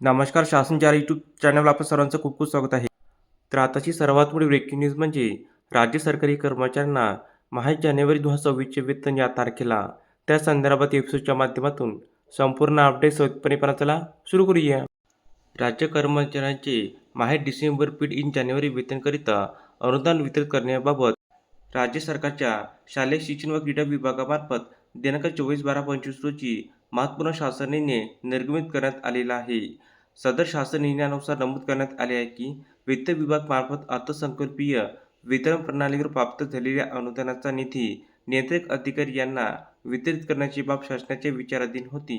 नमस्कार शासनचार यूट्यूब चॅनलवर आपलं सर्वांचं खूप खूप स्वागत आहे. तर आताची सर्वात मोठी ब्रेकिंग न्यूज म्हणजे राज्य सरकारी कर्मचाऱ्यांना माहीत जानेवारी दोन हजार सव्वीसचे वेतन या तारखेला. त्या संदर्भात एपिसोडच्या माध्यमातून संपूर्ण अपडेट सोयीपणे चला सुरू करूया. राज्य कर्मचाऱ्यांचे माहीत डिसेंबर पीड इन जानेवारी वेतनकरिता अनुदान वितरित करण्याबाबत राज्य सरकारच्या शालेय शिक्षण व क्रीडा विभागामार्फत दिनांक चोवीस बारा पंचवीस रोजी महत्त्वपूर्ण शासनेने निर्गमित करण्यात आलेला आहे. सदर शासन निर्णयानुसार नमूद करण्यात आले आहे की वित्त विभाग मार्फत अर्थसंकल्पीय वितरण प्रणालीवर प्राप्त झालेल्या अनुदानाचा निधी नियंत्रक अधिकारी यांना वितरित करण्याची बाब शासनाच्या विचाराधीन होती.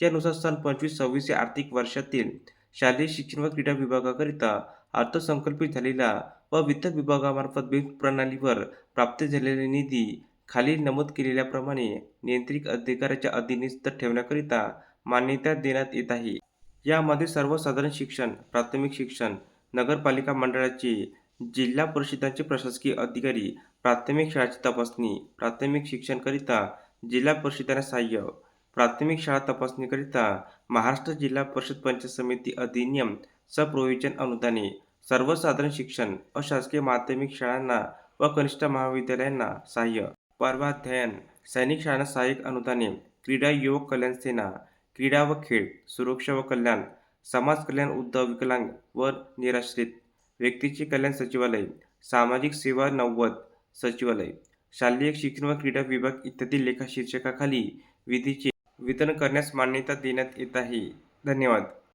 यानुसार सन पंचवीस सव्वीस या आर्थिक वर्षातील शालेय शिक्षण व क्रीडा विभागाकरिता अर्थसंकल्पित झालेला व वित्त विभागामार्फत बिल प्रणालीवर प्राप्त झालेला निधी खाली नमूद केलेल्याप्रमाणे नियंत्रित अधिकाऱ्याच्या अधीनस्थ ठेवण्याकरिता मान्यता देण्यात येत आहे. यामध्ये सर्वसाधारण शिक्षण प्राथमिक शिक्षण नगरपालिका मंडळाचे जिल्हा परिषदांचे प्रशासकीय अधिकारी प्राथमिक शाळेची तपासणी प्राथमिक शिक्षणकरिता जिल्हा परिषदांना सहाय्य प्राथमिक शाळा तपासणीकरिता महाराष्ट्र जिल्हा परिषद पंचायत समिती अधिनियम सप्रोविजन अनुदाने सर्वसाधारण शिक्षण अशासकीय माध्यमिक शाळांना व कनिष्ठ महाविद्यालयांना सहाय्य. पर्वाध्यायन सैनिक शाळा सहाय्यक अनुदाने क्रीडा युवक कल्याण सेना क्रीडा व खेळ सुरक्षा व कल्याण समाज कल्याण उद्योग विकलांग व निराश्रित व्यक्तीचे कल्याण सचिवालय सामाजिक सेवा नव्वद सचिवालय शालेय शिक्षण व क्रीडा विभाग इत्यादी लेखा शीर्षकाखाली विधीचे वितरण करण्यास मान्यता देण्यात येत आहे. धन्यवाद.